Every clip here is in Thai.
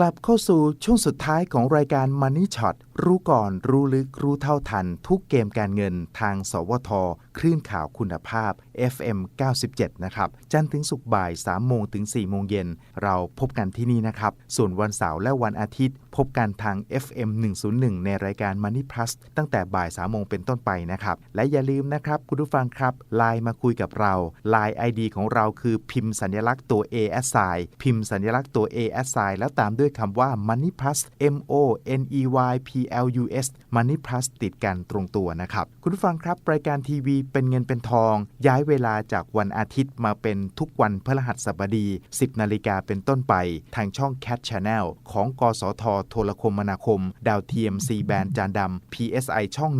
กลับเข้าสู่ช่วงสุดท้ายของรายการ Money Shot รู้ก่อนรู้ลึกรู้เท่าทัน ทุกเกมการเงินทาง สวท คลื่นข่าวคุณภาพ FM 97 นะครับ จันทร์ถึงศุกร์บ่าย 3 โมงถึง 4 โมงเย็น เราพบกันที่นี่นะครับ ส่วนวันเสาร์และวันอาทิตย์ พบกันทาง FM 101 ในรายการ Money Plus ตั้งแต่บ่าย3โมงเป็นต้นไปนะครับ และอย่าลืมนะครับคุณผู้ฟังครับไลน์มาคุยกับเราไลน์ ID ของเราคือพิมพ์สัญลักษณ์ตัว A S I พิมพ์สัญลักษณ์ตัว A S I แล้วตามด้วยคำว่า Money Plus M O N E Y P L U S Money Plus ติดกันตรงตัวนะครับ คุณผู้ฟังครับ รายการทีวีเป็นเงินเป็นทอง ย้ายเวลาจากวันอาทิตย์มาเป็นทุกวันพฤหัสบดี 10 นาฬิกาเป็นต้นไป ทางช่อง Cat Channel ของ กสทโทรคมนาคม ดาวเทียม C แบนจานดำ PSI ช่อง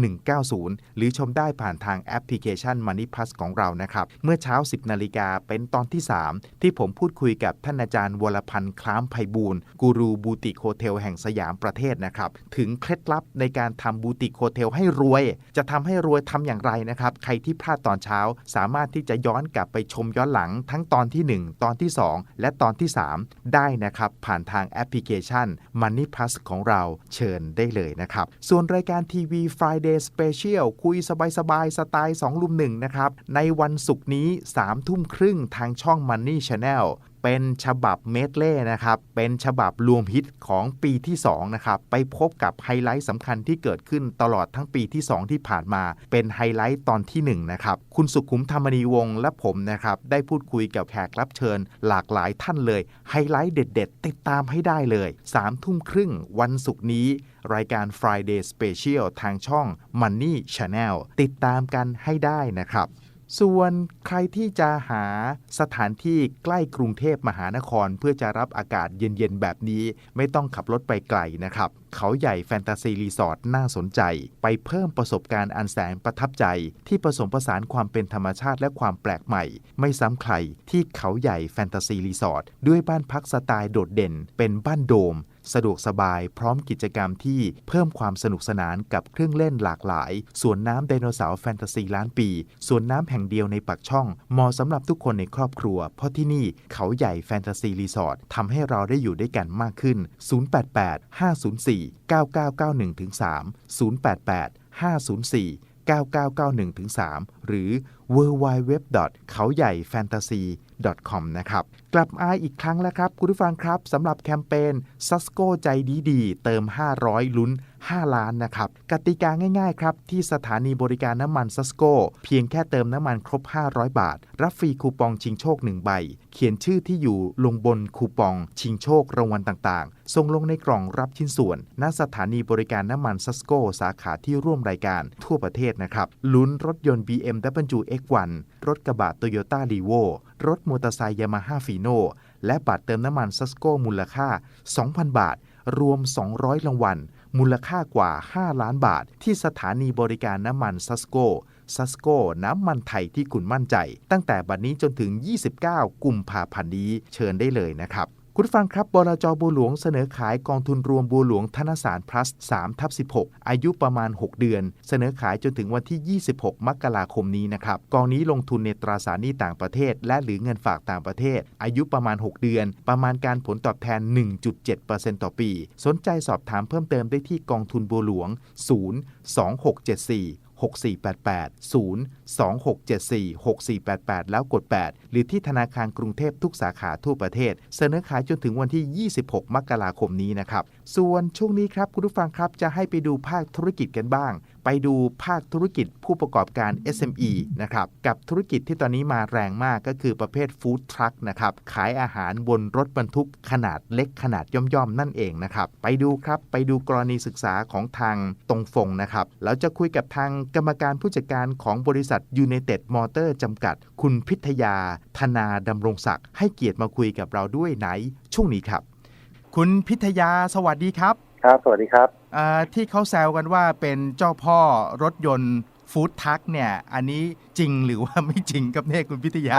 190 หรือชมได้ผ่านทางแอปพลิเคชัน Money Plus ของเรานะครับ เมื่อเช้า 10 นาฬิกาเป็นตอนที่ 3 ที่ผมพูดคุยกับท่านอาจารย์วรพันธ์คล้ามไพบูลย์กูรูบูติโฮเทลแห่งสยามประเทศนะครับ ถึงเคล็ดลับในการทำบูติโฮเทลให้รวย จะทำให้รวยทำอย่างไรนะครับ ใครที่พลาดตอนเช้า สามารถที่จะย้อนกลับไปชมย้อนหลังทั้งตอนที่ 1 ตอนที่ 2 และตอนที่ 3 ได้นะครับผ่านทางแอปพลิเคชัน Money Plus ของเราเชิญได้เลยนะครับ ส่วนรายการทีวี Friday Special คุยสบายๆสไตล์2ลุมหนึ่งนะครับ ในวันศุกร์นี้3ทุ่มครึ่งทางช่อง Money Channel เป็นฉบับเมดเล่นะครับ เป็นฉบับรวมฮิตของปีที่2นะครับไปพบกับไฮไลท์สำคัญที่เกิดขึ้นตลอดทั้งปีที่ 2 ที่ผ่านมา เป็นไฮไลท์ตอนที่ 1 นะครับ คุณสุขุมธรรมนีวงศ์และผมนะครับ ได้พูดคุยกับแขกรับเชิญ หลากหลายท่านเลย ไฮไลท์เด็ด ๆ ติดตามให้ได้เลย3ทุ่มครึ่งวันศุกร์นี้ รายการ Friday Special ทางช่อง Money Channel ติดตามกันให้ได้นะครับ ส่วนใครที่จะหาสถานที่ใกล้กรุงเทพมหานคร เพื่อจะรับอากาศเย็นๆ แบบนี้ ไม่ต้องขับรถไปไกลนะครับ เขาใหญ่แฟนตาซีรีสอร์ทน่าสนใจ ไปเพิ่มประสบการณ์อันแสนประทับใจ ที่ผสมผสานความเป็นธรรมชาติและความแปลกใหม่ ไม่ซ้ำใครที่เขาใหญ่แฟนตาซีรีสอร์ทด้วยบ้านพักสไตล์โดดเด่น เป็นบ้านโดม สะดวกสบายพร้อมกิจกรรมที่เพิ่มความสนุกสนานกับเครื่องเล่นหลากหลายสวนน้ำไดโนเสาร์แฟนตาซีล้านปีสวนน้ำแห่งเดียวในปักช่องเหมาะสำหรับทุกคนในครอบครัว เพราะที่นี่เขาใหญ่แฟนตาซีรีสอร์ททำให้เราได้อยู่ด้วยกันมากขึ้น 088 504 9991ถึง3 088 504 9991ถึง3หรือ w w w เขาใหญ่ fantasy com นะครับ กลับมาอีกครั้งแล้วครับ คุณผู้ฟังครับสำหรับแคมเปญซัสโกใจดีดี เติม 500 ลุ้น 5 ล้านนะครับ กติกาง่ายๆครับ ที่สถานีบริการน้ำมันซัสโกเพียงแค่เติมน้ำมันครบ 500 บาท รับฟรีคูปองชิงโชค 1 ใบ เขียนชื่อที่อยู่ลงบนคูปอง ชิงโชครางวัลต่างๆ ส่งลงในกล่องรับชิ้นส่วน ณสถานีบริการน้ำมันซัสโกสาขาที่ร่วมรายการทั่วประเทศนะครับลุ้นรถยนต์ BMW X1 รถกระบะ Toyota r e v o รถมอเตอร์ไซค์ยามาฮ่าฟีโนและบัตรเติมน้ำมันซัสโกมูลค่า 2,000 บาท รวม 200 รางวัล มูลค่ากว่า 5 ล้านบาท ที่สถานีบริการน้ำมันซัสโกซัสโกน้ำมันไทยที่คุณมั่นใจ ตั้งแต่บัดนนี้จนถึง 29 กุมภาพันธ์นี้เชิญได้เลยนะครับ คุณฟังครับบลจบัวหลวงเสนอขายกองทุนรวมบัวหลวงธนสาร plus 3ทับ16 อายุประมาณ 6 เดือน เสนอขายจนถึงวันที่ 26 มกราคมนี้นะครับกองนี้ลงทุนในตราสารหนี้ต่างประเทศ และหรือเงินฝากต่างประเทศ อายุประมาณ 6 เดือน ประมาณการผลตอบแทน 1.7%ต่อปี สนใจสอบถามเพิ่มเติมได้ที่กองทุนบัวหลวง 0 2674 6488 0 2674 6488 แล้วกด 8 หรือที่ธนาคารกรุงเทพทุกสาขาทั่วประเทศ เสนอขายจนถึงวันที่ 26 มกราคมนี้นะครับ ส่วนช่วงนี้ครับคุณผู้ฟังครับจะให้ไปดูภาคธุรกิจกันบ้าง ไปดูภาคธุรกิจผู้ประกอบการ SME นะครับกับธุรกิจที่ตอนนี้มาแรงมากก็คือประเภทฟู้ดทรัคนะครับขายอาหารบนรถบรรทุกขนาดเล็กขนาดย่อมๆ นั่นเองนะครับไปดูครับไปดูกรณีศึกษาของทางตรงฟงนะครับแล้วจะคุยกับทางกรรมการผู้จัดการของบริษัท United Motor จำกัด คุณพิทยา ธนาดำรงศักดิ์ให้เกียรติมาคุยกับเราด้วยในช่วงนี้ครับ คุณพิทยาสวัสดีครับ ครับ สวัสดีครับอ่าที่เขาแซวกันว่าเป็นเจ้าพ่อรถยนต์ฟู้ดทักเนี่ย อันนี้จริงหรือว่าไม่จริงครับเนี่ยคุณพิทยา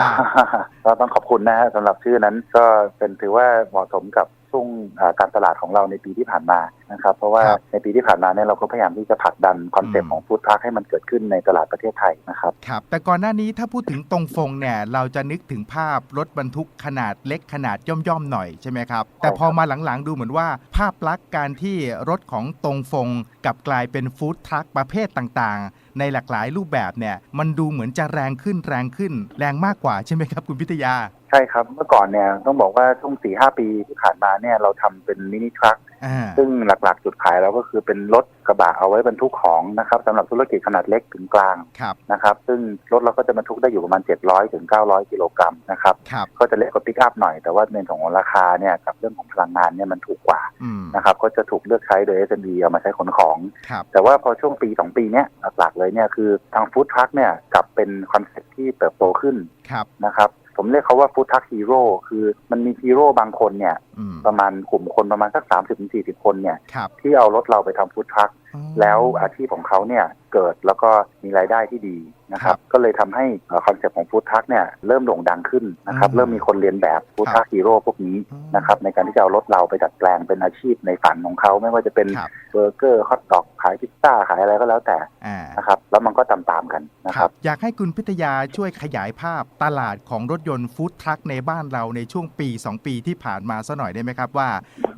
ก็ต้องขอบคุณนะฮะสำหรับชื่อนั้นก็เป็นถือว่าเหมาะสมกับช่วงอ่าการตลาดของเราในปีที่ผ่านมา นะครับ เพราะว่าครับในปีที่ผ่านมาเนี่ยเราก็พยายามที่จะผลักดันคอนเซ็ปอืต์มของฟู้ดทรัคให้มันเกิดขึ้นในตลาดประเทศไทยนะครับครับแต่ก่อนหน้านี้ถ้าพูดถึงตรงฟงเนี่ยเราจะนึกถึงภาพรถบรรทุกขนาดเล็กขนาดย่อมๆหน่อยใช่ไหมครับแต่พอมาหลังๆดูเหมือนว่าภาพลักษณ์การที่รถของตรงฟงกลับกลายเป็นฟู้ดทรัคประเภทต่างๆ ในหลากหลายรูปแบบเนี่ยมันดูเหมือนจะแรงขึ้นแรงขึ้น แรงมากกว่าใช่ไหมครับ คุณพิทยา ใช่ครับเมื่อก่อนเนี่ยต้องบอกว่าช่วงสี่ห้าปีที่ผ่านมาเนี่ยเราทำเป็นมินิทรัคอ่า ซึ่งหลักๆ จุดขายเราก็คือเป็นรถกระบะเอาไว้บรรทุกของนะครับสำหรับธุรกิจขนาดเล็กถึงกลางครับนะครับ ซึ่งรถเราก็จะบรรทุกได้อยู่ประมาณ 700ถึง900 กิโลกรัมนะครับครับก็จะเล็กกว่าปิกอัพหน่อยแต่ว่าในส่วนของราคาเนี่ยกับเรื่องของพลังงานเนี่ยมันถูกกว่าอืมนะครับก็จะถูกเลือกใช้โดย SME เอามาใช้ขนของครับแต่ว่าพอช่วงปี 2 ปีเนี้ยหลักๆเลยเนี่ยคือทางฟู้ดทรัคเนี่ยกลับเป็นคอนเซ็ปต์ที่เติบโตขึ้นครับนะครับ ผมเรียกเขาว่าฟู้ดทรัคฮีโร่คือมันมีฮีโร่บางคนเนี่ยอืมประมาณกลุ่มคนประมาณสัก30-40คนเนี่ยครับที่เอารถเราไปทำฟู้ดทรัคอ๋อแล้วอาชีพของเขาเนี่ยเกิดแล้วก็มีรายได้ที่ดี นะคครัรับบก็เลยทำให้คอนเซ็ปต์ของฟู้ดทรัคเนี่ยเริ่มโด่งดังขึ้นนะครับอืมเริ่มมีคนเรียนแบบฟู้ดครับทรัคฮีโร่พวกนี้อืมนะครับในการที่จะเอารถเราไปดัดแปลงเป็นอาชีพในฝันของเขา ไม่ว่าจะเป็นครับเบอร์เกอร์ฮอทดอกขายพิซซ่าขายอะไรก็แล้วแต่อ่านะครับแล้วมันก็ตามๆกันนะครับอยากให้คุณพิทยาช่วยขยายภาพตลาดของรถยนต์ฟู้ดทรัคในบ้านเราในช่วงปี 2 ปีที่ผ่านมาสัหน่อยได้ไหมครับว่า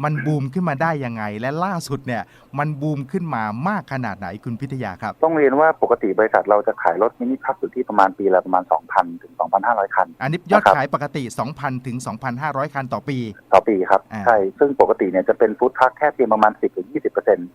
มันบูมขึ้นมาได้ยังไงและล่าสุดเนี่ย มันบูมขึ้นมามากขนาดไหนคุณพิทยาครับ ต้องเรียนว่าปกติบริษัทเราจะขายรถมินิทรัคอยู่ที่ประมาณปีละประมาณ 2,000 ถึง 2,500 คัน อันนี้ยอดนะครับขายปกติ 2,000 ถึง 2,500 คันต่อปี ต่อปีครับอ่าใช่ ซึ่งปกติเนี่ยจะเป็นฟู้ดทรัคแค่เพียงประมาณ 10 ถึง 20เปอร์เซ็นต์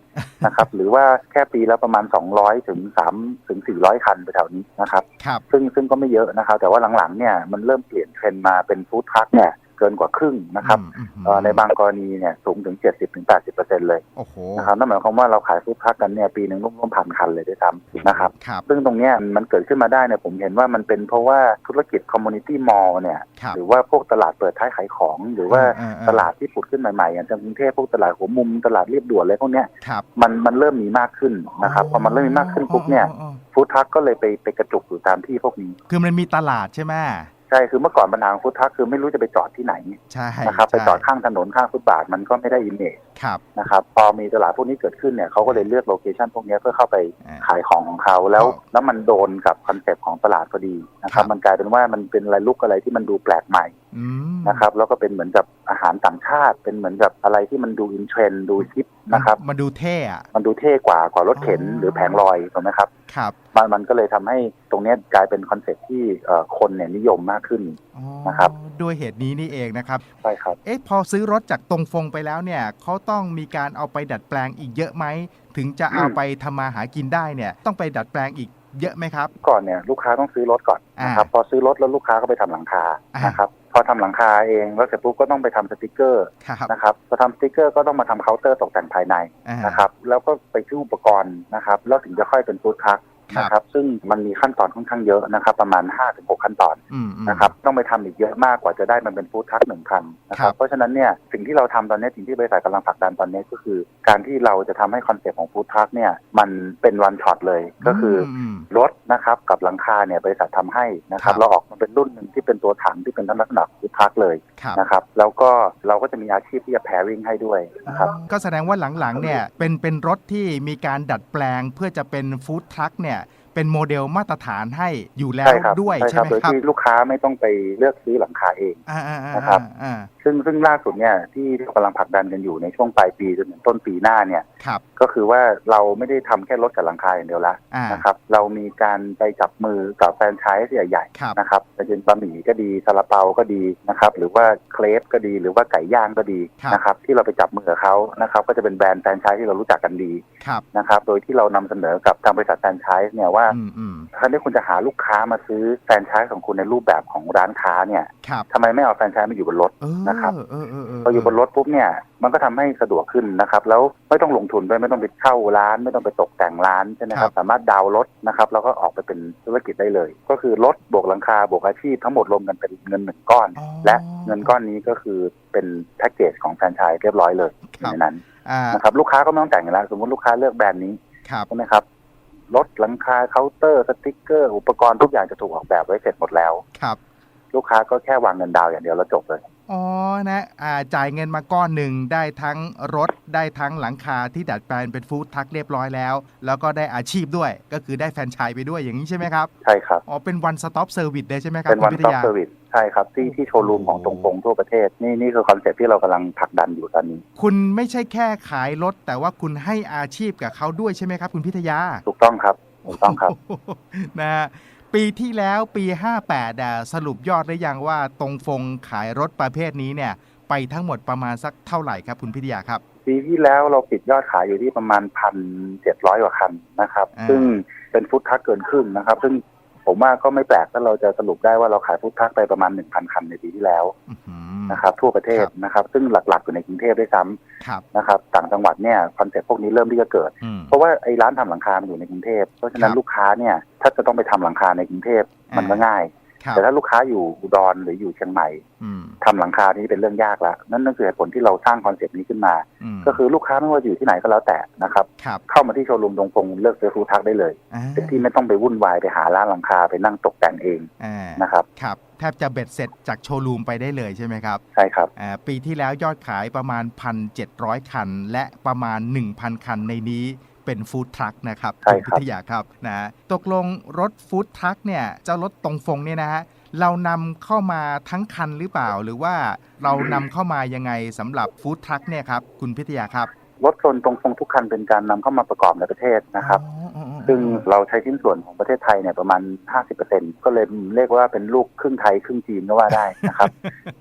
นะครับหรือว่าแค่ปีละประมาณ 200 ถึง3ถึง 400 คันไปแถวนี้นะครับครับซึ่งซึ่งก็ไม่เยอะนะครับแต่ว่าหลังๆเนี่ยมันเริ่มเปลี่ยนเทรนด์มาเป็นฟู้ดทรัคเนี่ย เกินกว่าครึ่งนะครับอืมอืมเอ่อในบางกรณีเนี่ยสูงถึง 70ถึง80เปอร์เซ็นต์เลยโอ้โหนะครับนั่นหมายความว่าเราขายฟู้ดทรัคกันเนี่ยปีหนึ่งร่วมๆพันคันเลยด้วยซ้ำนะครับครับ ซึ่งตรงเนี้ยมันเกิดขึ้นมาได้เนี่ยผมเห็นว่ามันเป็นเพราะว่าธุรกิจคอมมูนิตี้มอลล์เนี่ยครับหรือว่าพวกตลาดเปิดท้ายขายของ หรือว่าเออเออตลาดที่ผุดขึ้นใหม่ๆอย่างกรุงเทพพวกตลาดหัวมุมตลาดเรียบด่วนอะไรพวกเนี้ยครับมันมันเริ่มมีมากขึ้นนะครับพอมันเริ่มมีมากขึ้นปุ๊บเนี่ยอ๋ออ๋ออ๋อฟู้ดทรัคก็เลยไปไปกระจุกอยู่ตามที่พวกนี้ คือมันมีตลาดใช่ไหม ใช่คือเมื่อก่อนปัญหาของฟู้ดทรัคคือไม่รู้จะไปจอดที่ไหนใช่นะครับไปใช่จอดข้างถนนข้างฟุตบาทมันก็ไม่ได้อิมเมจครับนะครับพอมีตลาดพวกนี้เกิดขึ้นเนี่ยเขาก็เลยเลือกโลเคชันพวกเนี้ยเพื่อเข้าไปอ่าขายของของเขาแล้วอ๋อแล้วมันโดนกับคอนเซปต์ของตลาดพอดีนะคครัรับบมันกลายเป็นว่ามันเป็นอะไรลุกอะไรที่มันดูแปลกใหม่อืมนะครับ แล้วก็เป็นเหมือนกับอาหารต่างชาติ เป็นเหมือนกับอะไรที่มันดูอินเทรนด์ดูฮิปนะครับมันดูเท่อะมันดูเท่กว่ากว่ารถเข็นอ๋อหรือแผงลอยถูกไหมครับครับมันมันก็เลยทำให้ตรงเนี้ยกลายเป็นคอนเซปต์ที่เอ่อคนเนี่ยนิยมมากขึ้นอ๋อนะครับด้วยเหตุนี้นี่เองนะครับใช่ครับเอ๊ะพอซื้อรถจากตรงฟงไปแล้วเนี่ยเขาต้องมีการเอาไปดัดแปลงอีกเยอะไหมถึงจะเอาอืมไปทำมาหากินได้เนี่ยต้องไปดัดแปลงอีกเยอะไหมครับ ก่อนเนี่ยลูกค้าต้องซื้อรถก่อนนะครับอ่าพอซื้อรถแล้วลูกค้าก็ไปทำหลังคาอ่านนะครับพ อทำหลังคาเองแล้วเสร็จปุ๊บก็ต้องไปทำสติกเกอร์ครับนะครับพอทำสติกเกอร์ก็ต้องมาทำเคาน์เตอร์ตกแต่งภายในอ่านะครับ แล้วก็ไปซื้ออุปกรณ์นะครับ แล้วถึงจะค่อยเป็นฟู้ดทรัคครับ นะครับ ซึ่งมันมีขั้นตอนค่อนข้างเยอะนะครับ ประมาณ5-6ขั้นตอนอืมอืมนะครับ ต้องไปทำอีกเยอะมากกว่าจะได้มันเป็นฟู้ดทรัคหนึ่งคันนะคครัรับบเพราะฉะนั้นเนี่ยสิ่งที่เราทำตอนนี้สิ่งที่บริษัทกำลังผลักดันตอนนี้ก็คือ การที่เราจะทำให้คอนเซ็ปต์ของฟู้ดทรัคเนี่ยมันเป็นวันช็อตเลย ก็คืออมรถนะครับกับหลังคาเนี่ยบริษัททำให้นะครับครับ เราออกมาเป็นรุ่นหนึ่งที่เป็นตัวถังที่เป็นลักษณะฟู้ดทรัคเลยครับนะครับ แล้วก็เราก็จะมีอาชีพที่จะแพริ่งให้ด้วยนะครับอ๋อก็แสดงว่าหลังๆเนี่ยเป็นเป็นรถที่มีการดัดแปลงเพื่อจะเป็นฟู้ดทรัคเนี่ย เป็นโมเดลมาตรฐานให้อยู่แล้วใช่ครับด้วยใช่ใช่ครับไหมโดยครับที่ลูกค้าไม่ต้องไปเลือกซื้อหลังคาเองอ่าอ่าอ่านะครับอ่าซึ่งซึ่งล่าสุดเนี่ยที่เรากำลังผลักดันกันอยู่ในช่วงปลายปีจนถึงต้นปีหน้าเนี่ยครับก็คือว่าเราไม่ได้ทำแค่รถกับหลังคาอย่างเดียวละอ่านะครับ เรามีการไปจับมือกับแฟรนไชส์ใหญ่ครับๆนะครับจะเป็นบะหมี่ก็ดีซาลาเปาก็ดีนะครับ หรือว่าเครปก็ดีหรือว่าไก่ย่างก็ดีครับนะครับ ที่เราไปจับมือกับเขานะครับ ก็จะเป็นแบรนด์แฟรนไชส์ที่เรารู้จักกันดีครับนะครับ โดยที่เรานำเสนอกับทางบริษัทแฟรนไชส์เนี่ยว่าอืมอืมถ้าที่คุณจะหาลูกค้ามาซื้อแฟรนไชส์ของคุณในรูปแบบของร้านค้าเนี่ยครับทำไมไม่เอาแฟรนไชส์มาอยู่บนรถเออนะครับเออเออเออพออยู่บนรถปุ๊บเนี่ยมันก็ทำให้สะดวกขึ้นนะครับ แล้วไม่ต้องลงทุนด้วยไม่ต้องไปเช่าร้าน ไม่ต้องไปตกแต่งร้านใช่ไหมครับ สามารถดาวน์รถนะครับแล้วก็ออกไปเป็นธุรกิจได้เลย ก็คือรถบวกหลังคาบวกอาชีพทั้งหมดรวมกันเป็นเงินหนึ่งก้อนอ๋อและเงินก้อนนี้ก็คือเป็นแพ็กเกจของแฟรนไชส์เรียบร้อยเลยครับในนั้นอ่านะครับลูกค้าก็ไม่ต้องแต่งอยู่แล้วสมมติลูกค้าเลือกแบรนด์นี้ครับใช่ไหมครับรถหลังคาเคาน์เตอร์สติ๊กเกอร์อุปกรณ์ทุกอย่างจะถูกออกแบบไว้เสร็จหมดแล้วครับ ลูกค้าก็แค่วางเงินดาวน์อย่างเดียวแล้วจบเลย อ๋อนะอ่าจ่ายเงินมาก้อนหนึ่งได้ทั้งรถได้ทั้งหลังคาที่ดัดแปลงเป็นฟู้ดทักเรียบร้อยแล้ว แล้วก็ได้อาชีพด้วย ก็คือได้แฟรนไชส์ไปด้วยอย่างนี้ใช่ไหมครับใช่ครับ อ๋อเป็น one stop service เลยใช่ไหมครับเป็นคุวันณพิท stop ยา service ใช่ครับ ที่ที่โชว์รูมของตรงปงทั่วประเทศ นี่นี่คือคอนเซ็ปต์ที่เรากำลังผลักดันอยู่ตอนนี้ คุณไม่ใช่แค่ขายรถ แต่ว่าคุณให้อาชีพกับเขาด้วยใช่ไหมครับ คุณพิทยาถูกต้องครับถูกต้องครับ นะฮะ ปีที่แล้วปี 58อะสรุปยอดได้ยังว่าตรงฟงขายรถประเภทนี้เนี่ย ไปทั้งหมดประมาณสักเท่าไหร่ครับคุณพิทยาครับ ปีที่แล้วเราปิดยอดขายอยู่ที่ประมาณพันเจ็ดร้อยกว่าคันนะครับอ่าซึ่งเป็นฟุตทักเกินครึ่งนะครับ ซึ่ง ผมว่าก็ไม่แปลกถ้าเราจะสรุปได้ว่าเราขายฟุตทักไปประมาณหนึ่งพันคันในปีที่แล้วอื้อหือนะครับ ทั่วประเทศครับนะครับ ซึ่งหลักๆอยู่ในกรุงเทพด้วยซ้ำครับนะครับ ต่างจังหวัดเนี่ยคอนเซ็ปต์พวกนี้เริ่มที่จะเกิดอืมเพราะว่าไอ้ร้านทำหลังคามันอยู่ในกรุงเทพเพราะฉะนั้คนรับลูกค้าเนี่ยถ้าจะต้องไปทำหลังคาในกรุงเทพมันก็อ่าง่ายครับ แต่ถ้าลูกค้าอยู่อุดรหรืออยู่เชียงใหม่อืมทำหลังคานี่เป็นเรื่องยากแล้วนั่นนั่นคือเหตุผลที่เราสร้างคอนเซปต์นี้ขึ้นมาอืมก็คือลูกค้าไม่ว่าอยู่ที่ไหนก็แล้วแต่นะครับครับเข้ามาที่โชว์รูมตรงฟงเลือกซื้อฟูทักได้เลยอ่าเป็นที่ไม่ต้องไปวุ่นวายไปหาร้านหลังคาไปนั่งตกแต่งเองอ่านะครับครับแทบจะเบ็ดเสร็จจากโชว์รูมไปได้เลยใช่ไหมครับ ใช่ครับอ่าปีที่แล้วยอดขายประมาณ 1,700 คัน และประมาณ 1,000 คันในนี้ เป็นฟู้ดทรัคนะครับใช่ณครับพิทยาครับนะตกลงรถฟู้ดทรัคเนี่ยเจ้ารถตรงฟงเนี่ยนะฮะเรานำเข้ามาทั้งคันหรือเปล่า หรือว่าเรานำเข้ามายังไงสำหรับฟู้ดทรัคเนี่ยครับคุณพิทยาครับรถยนต์ตรงฟงทุกคันเป็นการนำเข้ามาประกอบในประเทศนะครับอ๋ออ๋ออ๋อ ซึ่งเราใช้ชิ้นส่วนของประเทศไทยเนี่ยประมาณ 50%ก็เลยเรียกว่าเป็นลูกครึ่งไทยครึ่งจีนก็ว่าได้นะครับ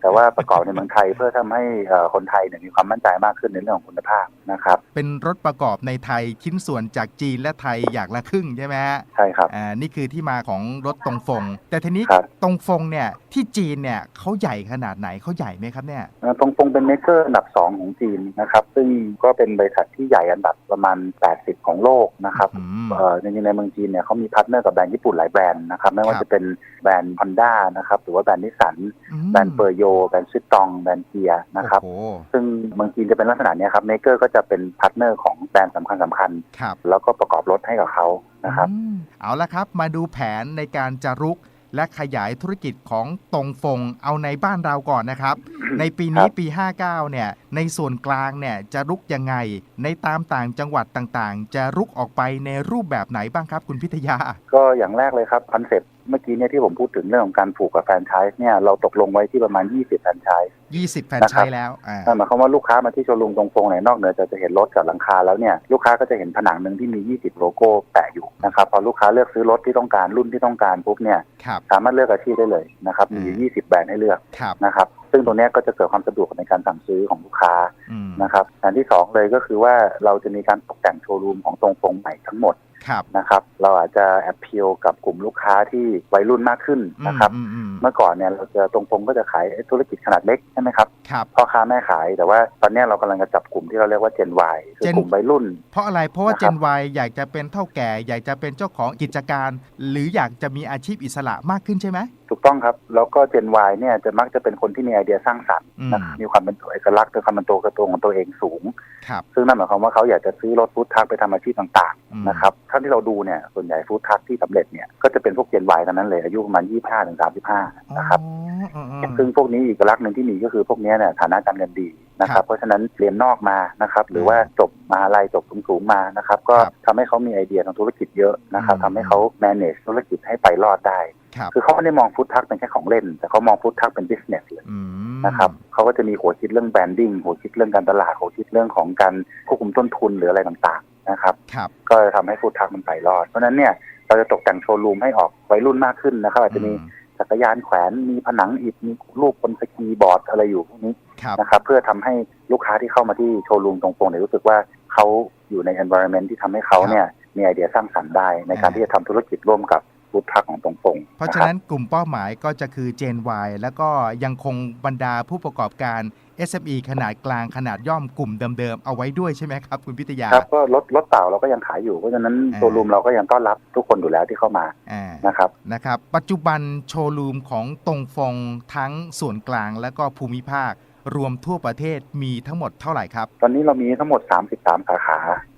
แต่ว่าประกอบในเมืองไทยเพื่อทำให้เอ่อคนไทยเนี่ยมีความมั่นใจมากขึ้นในเรื่องของคุณภาพนะครับ เป็นรถประกอบในไทยชิ้นส่วนจากจีนและไทยอย่างละครึ่งใช่ไหมฮะใช่ครับอ่านี่คือที่มาของรถตรงฟง แต่ทีนี้ครับตรงฟงเนี่ยที่จีนเนี่ยเขาใหญ่ขนาดไหนเขาใหญ่ไหมครับเนี่ยเอ่อตรงฟงเป็นเมเกอร์อันดับ 2 ของจีนนะครับ ซึ่งก็เป็นบริษัทที่ใหญ่อันดับประมาณ 80 ของโลกนะครับอืมเอ่อจริงๆในเมืองจีนเนี่ยเขามีพาร์ทเนอร์กับแบรนด์ญี่ปุ่นหลายแบรนด์นะครับไม่ว่าครับจะเป็นแบรนด์ฮอนด้านะครับหรือว่าแบรนด์นิสสันอืมแบรนด์เปอร์โยแบรนด์ซิตองแบรนด์เกียร์นะครับโอ้โหซึ่งเมืองจีนจะเป็นลักษณะเนี้ยครับเมเกอร์ก็จะเป็นพาร์ทเนอร์ของแบรนด์สำคัญสำคัญครับๆแล้วก็ประกอบรถให้กับเขานะครับอืมเอาละครับมาดูแผนในการจะรุก และขยายธุรกิจของตรงฟงเอาในบ้านเราก่อนนะครับ ในปีนี้ครับปี 59 เนี่ย ในส่วนกลางเนี่ยจะรุกยังไง ในตามต่างจังหวัดต่างๆ จะรุกออกไปในรูปแบบไหนบ้างครับคุณพิทยา ก็อย่างแรกเลยครับคอนเซ็ปต์ เมื่อกี้เนี่ยที่ผมพูดถึงเรื่องของการผูกกับแฟรนไชส์เนี่ยเราตกลงไว้ที่ประมาณ 20แฟรนไชส์20แฟรนไชนะครับส์แล้วอ่านั่นหมายความว่าลูกค้ามาที่โชว์รูมตรงฟงไหนนอกเหนือจากจะเห็นรถกับหลังคาแล้วเนี่ยลูกค้าก็จะเห็นผนังหนึ่งที่มี 20 โลโก้แปะอยู่นะครับพอลูกค้าเลือกซื้อรถที่ต้องการรุ่นที่ต้องการปุ๊บเนี่ยครับสามารถเลือกอาชีพได้เลยนะครับมีอืม20 แบรนด์ให้เลือกครับนะครับ ซึ่งตรงเนี้ยก็จะเกิดความสะดวกในการสั่งซื้อของลูกค้าอืมนะครับอันที่สองเลยก็คือว่าเราจะมีการตกแต่งโชว์รูมของตรงฟงใหม่ทั้งหมดครับนะครับ เราอาจจะแอปเพียกับกลุ่มลูกค้าที่วัยรุ่นมากขึ้นนะครับอืมอืมเมื่อก่อนเนี่ยเราจะตรงฟงก็จะขายธุรกิจขนาดเล็กใช่ไหมครับครับพ่อค้าแม่ขายแต่ว่าตอนเนี้ยเรากำลังจะจับกลุ่มที่เราเรียกว่า Gen Y คือ Gen กลุ่มวัยรุ่น เพราะอะไรเพราะว่านะเจครับนวอยากจะเป็นเท่าแก่ อยากจะเป็นเจ้าของกิจการ หรืออยากจะมีอาชีพอิสระมากขึ้นใช่ไหมถูกต้องครับ แล้วก็ Gen Y เนี่ยจะมักจะเป็นคนที่มีไอเดียสร้างสรรค์อืมนะครับมีความเป็นตัวเอกลักษณ์มีความเป็นตัวกระตัวของตัวเองสูงครับซึ่งนั่นหมายความว่าเขาอยากจะซื้อรถฟู้ดทักไปทำอาชีพต่างอืมๆนะครับเท่าที่เราดูเนี่ยส่วนใหญ่ฟู้ดทักที่สำเร็จเนี่ยก็จะเป็นพวก Gen Y ทั้งนั้นเลยอายุประมาณ25ถึง35นะครับอ๋ออ๋ออ๋อซึ่งพวกนี้อีกลักษณ์หนึ่งที่มีก็คือพวกเนี้ยเนี่ยฐานะการเงินดีนะคครัรับบเพราะฉะนั้นเรียนนอกมานะครับหรือว่าจบมหาลัยจบสูงๆมานะครับก็ครับทำให้เขามีไอเดียทางธุรกิจเยอะนะครับอืมทำให้เขา manage ธุรกิจให้ไปรอดได้ ครับคือเขาไม่ได้มองฟู้ดทักเป็นแค่ของเล่น แต่เขามองฟู้ดทักเป็น business เลยอืมนะครับเขาก็จะมีหัวคิดเรื่องแบรนดิ้งหัวคิดเรื่องการตลาดหัวคิดเรื่องของการควบคุมต้นทุนหรืออะไรต่างๆนะครับครับก็จะทำให้ฟู้ดทักมันไปรอด เพราะฉะนั้นเนี่ยเราจะตกแต่งโชว์รูมให้ออกวัยรุ่นมากขึ้นนะครับอาจจะมีอืจักรยานแขวนมีผนังอิฐมีรูปบนสกีบอร์ดอะไรอยู่พวกนี้ครับนะครับ เพื่อทำให้ลูกค้าที่เข้ามาที่โชว์รูมตรงๆเนี่ยรู้สึกว่าเขาอยู่ใน environment ที่ทำให้เขาเนี่ยมีไอเดียสร้างสรรค์ได้ในการที่จะทำธุรกิจร่วมกับ ฟู้ดทักของตรงๆเพราะฉะนั้นกลุ่มเป้าหมายก็จะคือ Gen Y แล้วก็ยังคงบรรดาผู้ประกอบการ SME ขนาดกลางขนาดย่อมกลุ่มเดิมๆ เอาไว้ด้วยใช่ไหมครับ คุณพิทยา ครับก็รถรถเต่าเราก็ยังขายอยู่ เพราะฉะนั้นอ่าโชว์รูมเราก็ยังต้อนรับทุกคนอยู่แล้วที่เข้ามาอ่านะครับนะครับ ปัจจุบันโชว์รูมของตรงฟงทั้งส่วนกลางและก็ภูมิภาครวมทั่วประเทศมีทั้งหมดเท่าไหร่ครับ ตอนนี้เรามีทั้งหมด 33 สาขา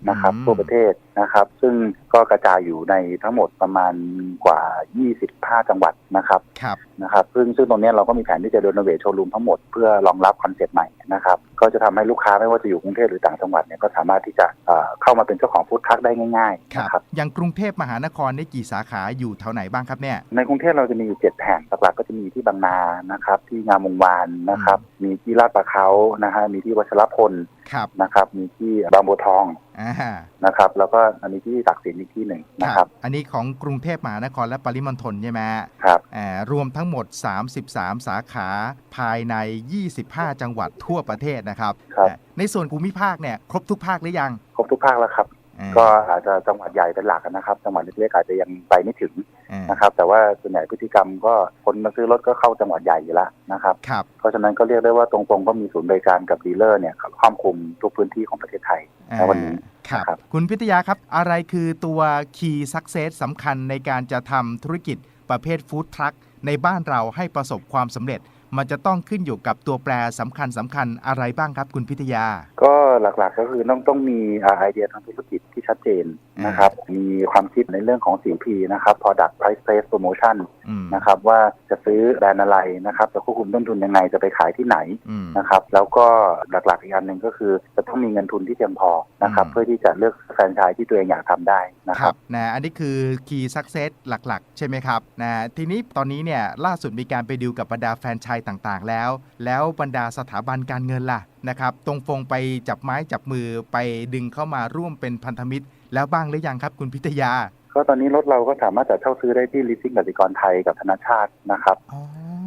นะครับอืมทั่วประเทศนะครับ ซึ่งก็กระจายอยู่ในทั้งหมดประมาณกว่า 25 จังหวัดนะครับครับนะครับ ซึ่งซึ่งตรงเนี้ยเราก็มีแผนที่จะรีโนเวทโชว์รูมทั้งหมดเพื่อรองรับคอนเซ็ปต์ใหม่นะครับ ก็จะทำให้ลูกค้าไม่ว่าจะอยู่กรุงเทพหรือต่างจังหวัดเนี่ยก็สามารถที่จะเอ่อเข้ามาเป็นเจ้าของฟู้ดทรัคได้ง่ายๆครับนะครับอย่างกรุงเทพมหานครได้กี่สาขาอยู่แถวไหนบ้างครับเนี่ยในกรุงเทพเราจะมีอยู่เจ็ดแห่งหลักๆก็จะมีที่บางนานะครับ ที่งามวงวานนะครับ มีที่ลาดประเขานะฮะมีที่วัชรพล ครับนะครับ มีที่บางบัวทองอ่านะครับ แล้วก็อันนี้ที่ตักสินอีกที่หนึ่งนะครับ อันนี้ของกรุงเทพมหานครและปริมณฑลใช่ไหมฮะครับอ่ารวมทั้งหมด 33 สาขาภายใน 25 จังหวัดทั่วประเทศนะครับครับอ่าในส่วนภูมิภาคเนี่ยครบทุกภาคหรือยัง ครบทุกภาคแล้วครับอ่า ก็อาจจะจังหวัดใหญ่เป็นหลักนะครับ จังหวัดเล็กๆอาจจะยังไปไม่ถึงอ่านะครับ แต่ว่าส่วนใหญ่พฤติกรรมก็คนมาซื้อรถก็เข้าจังหวัดใหญ่อยู่แล้วนะครับครับ เพราะฉะนั้นก็เรียกได้ว่าตรงๆก็มีศูนย์บริการกับดีลเลอร์เนี่ยครอบคลุมทุกพื้นที่ของประเทศไทยในวันนี้ครับนะครับคุณพิทยาครับอะไรคือตัว Key Success สำคัญในการจะทำธุรกิจประเภทฟู้ดทรัคในบ้านเราให้ประสบความสำเร็จ มันจะต้องขึ้นอยู่กับตัวแปรสำคัญสำคัญอะไรบ้างครับคุณพิทยา ก็หลักๆก็คือต้องต้องมีอ่าไอเดียทางธุรกิจที่ชัดเจนนะครับ มีความคิดในเรื่องของ 4P นะครับ Product Price Place Promotion อืมนะครับว่าจะซื้อแบรนด์อะไรนะครับจะควบคุมต้นทุนยังไงจะไปขายที่ไหนอืมนะครับ แล้วก็หลักๆอีกอันหนึ่งก็คือ จะต้องมีเงินทุนที่เพียงพอนะครับอืมเพื่อที่จะเลือกแฟรนไชส์ที่ตัวเองอยากทำได้นะคครัรับบนะอันนี้คือ Key Success หลักๆ ใช่ไหมครับนะทีนี้ตอนนี้เนี่ยล่าสุดมีการไปดิวกับบรรดาแฟรนไชส์ต่างๆ แล้ว แล้วบรรดาสถาบันการเงินล่ะนะครับ ตรงฟงไปจับไม้จับมือไปดึงเข้ามาร่วมเป็นพันธมิตร แล้วบ้างหรือยังครับคุณพิทยา ก็ตอนนี้รถเราก็สามารถจะเช่าซื้อได้ที่ leasing กสิกรไทยกับธนาชาตินะครับอ๋อ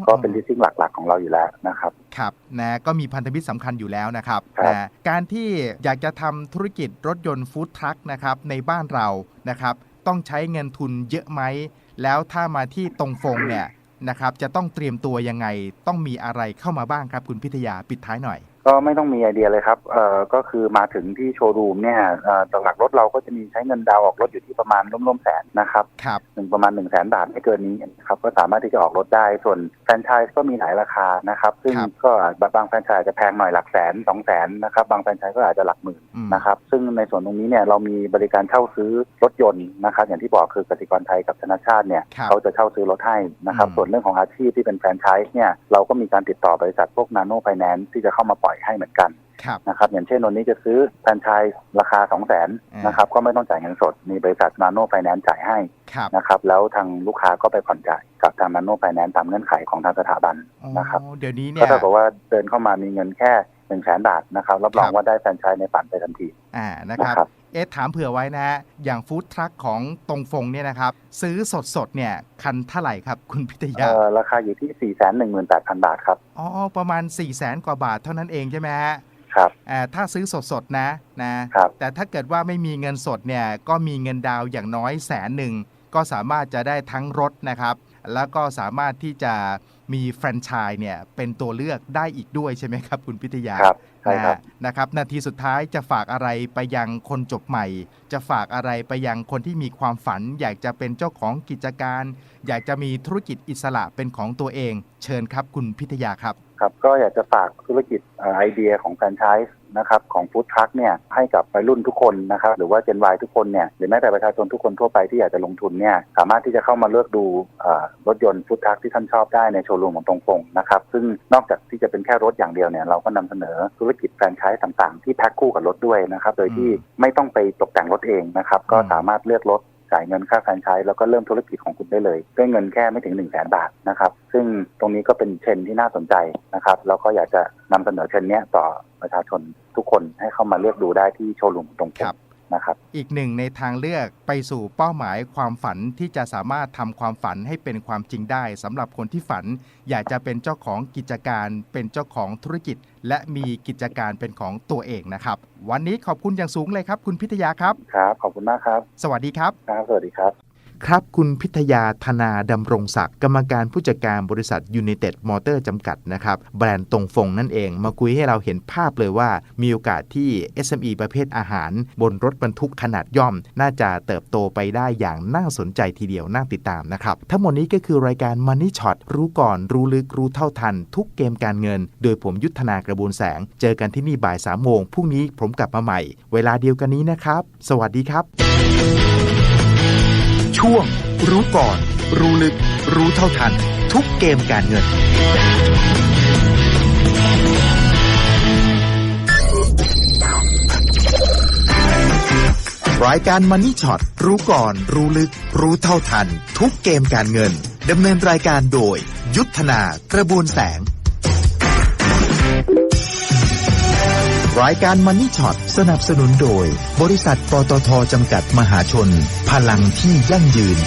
ก็เป็น leasing หลัก ๆ ของเราอยู่แล้วนะครับครับนะก็มีพันธมิตรสำคัญอยู่แล้วนะครับครับนะการที่อยากจะทำธุรกิจรถยนต์ฟู้ดทรัคนะครับในบ้านเรานะครับ ต้องใช้เงินทุนเยอะไหม แล้วถ้ามาที่ตรงฟงเนี่ย นะครับ จะต้องเตรียมตัวยังไง ต้องมีอะไรเข้ามาบ้างครับ คุณพิทยาปิดท้ายหน่อย ก็ไม่ต้องมีไอเดียเลยครับเอ่อก็คือมาถึงที่โชว์รูมเนี่ยเอ่อหลักๆรถเราก็จะมีใช้เงินดาวน์ออกรถอยู่ที่ประมาณร่วมๆแสนนะครับครับ หนึ่งประมาณ1นึ่งแสนบาทไม่เกินนี้นะครับก็สามารถที่จะออกรถได้ส่วนแฟรนไชส์ก็มีหลายราคานะครับ ซึ่งครับ ก็บางแฟรนไชส์อาจจะแพงหน่อยหลักแสนสองแสนนะครับบางแฟรนไชส์ก็อาจจะหลักหมื่น อืม นะครับซึ่งในส่วนตรงนี้เนี่ยเรามีบริการเช่าซื้อรถยนต์นะครับอย่างที่บอกคือกสิกรไทยกับธนาชาติเนี่ยครับเขาจะเช่าซื้อรถให้นะครับอืม ส่วนเรื่องของอาชีพที่เป็นแฟรนไชส์เนี่ยเราก็มีการติดต่อบริษัทพวกนาโนไฟแนนซ์ที่จะเข้ามาปล่อยให้เหมือนกันครับนะครับอย่างเช่นวันนี้จะซื้อแฟรนไชส์ราคา2 0 0 0 0นอ่านนะครับก็ไม่ต้องจ่ายเงินสด มีบริษัทนาโนไฟแนนซ์จ่ายให้ครับนะครับแล้วทางลูกค้าก็ไปผ่อนจ่ายกับทางนาโนไฟแนนซ์ตามเงื่อนไขของทางสถาบันอ๋อนะครับเดี๋ยวนี้เนี่ก็ยเท่ากับว่าเดินเข้ามามีเงินแค่1นึ่งแสนบาทนะครับรับรองครับว่าได้แฟรนไชส์ในฝันไปทันทีอ่านะนะครับครับ เอ๊ะถามเผื่อไว้นะฮะอย่างฟู้ดทรัคของตรงฟงเนี่ยนะครับ ซื้อสดๆเนี่ย คันเท่าไหร่ครับ คุณพิทยาเอ่อราคาอยู่ที่4ี่แสนหนึ่งหมื่นแปดพันบาทครับ อ๋อ ประมาณ 4 0 0แสนกว่าบาทเท่านั้นเองใช่ไหมฮะครับอ่าถ้าซื้อสดๆนะนะครับ แต่ถ้าเกิดว่าไม่มีเงินสดเนี่ย ก็มีเงินดาวน์อย่างน้อยแสนหนึ่ง ก็สามารถจะได้ทั้งรถนะครับ แล้วก็สามารถที่จะมีแฟรนไชส์เนี่ยเป็นตัวเลือกได้อีกด้วยใช่ไหมครับ คุณพิทยา ครับ ใช่ครับนะนะครับ นาทีสุดท้ายจะฝากอะไรไปยังคนจบใหม่ จะฝากอะไรไปยังคนที่มีความฝัน อยากจะเป็นเจ้าของกิจการ อยากจะมีธุรกิจอิสระเป็นของตัวเอง เชิญครับคุณพิทยาครับ ครับ ก็อยากจะฝากธุรกิจเอ่อไอเดียของแฟรนไชส์ นะครับของฟู้ดทรัคเนี่ยให้กับวัยรุ่นทุกคนนะครับหรือว่าเจนวทุกคนเนี่ยหรือแม้แต่ประชาชนทุกคนทั่วไปที่อยากจะลงทุนเนี่ยสามารถที่จะเข้ามาเลือกดูรถยนต์ฟู้ดทรัคที่ท่านชอบได้ในโชว์รูมของตรงฟงนะครับซึ่งนอกจากที่จะเป็นแค่รถอย่างเดียวเนี่ยเราก็นำเสนอธุรกิจแฟรนไชส์ต่างๆ ที่แพ็คคู่กับรถด้วยนะครับโดยที่ไม่ต้องไปตกแต่งรถเองนะครับก็สามารถเลือกรถ จ่ายเงินค่าแฟรนไชส์แล้วก็เริ่มธุรกิจของคุณได้เลยด้วยเงินแค่ไม่ถึง1นึ่งแสนบาทนะครับซึ่งตรงนี้ก็เป็นเทรนที่น่าสนใจนะครับแล้วก็อยากจะนำเสนอเทรนนี้ต่อประชาชนทุกคนให้เข้ามาเลือกดูได้ที่โชว์รูมตรงครับ นะครับ อีกหนึ่งในทางเลือกไปสู่เป้าหมายความฝันที่จะสามารถทำความฝันให้เป็นความจริงได้สำหรับคนที่ฝัน อยากจะเป็นเจ้าของกิจการ เป็นเจ้าของธุรกิจ และมีกิจการเป็นของตัวเองนะครับ วันนี้ขอบคุณอย่างสูงเลยครับ คุณพิทยาครับครับ ขอบคุณมากครับ สวัสดีครับครับสวัสดีครับ ครับ คุณพิทยาธนาดำรงศักดิ์กรรมการผู้จัดการบริษัทยู United Motor จำกัดนะครับ แบรนด์ตรงฟงนั่นเอง มาคุยให้เราเห็นภาพเลยว่า มีโอกาสที่ SME ประเภทอาหาร บนรถบรรทุกขนาดย่อม น่าจะเติบโตไปได้อย่างน่าสนใจทีเดียวน่าติดตามนะครับ ทั้งหมดนี้ก็คือรายการ Money Shot รู้ก่อนรู้ลึกรู้เท่าทัน ทุกเกมการเงิน โดยผมยุทธนากระบวนแสง เจอกันที่นี่บ่ายสามโมงพรุ่งนี้ผมกลับมาใหม่ เวลาเดียวกันนี้นะครับ สวัสดีครับ ช่วง รู้ก่อน รู้ลึก รู้เท่าทัน ทุกเกมการเงิน รายการ Money Shot รู้ก่อน รู้ลึก รู้เท่าทัน ทุกเกมการเงินดำเนินรายการโดย ยุทธนากระบวนแสง รายการมันนี่ช็อตสนับสนุนโดย บริษัทปตทจำกัดมหาชน พลังที่ยั่งยืน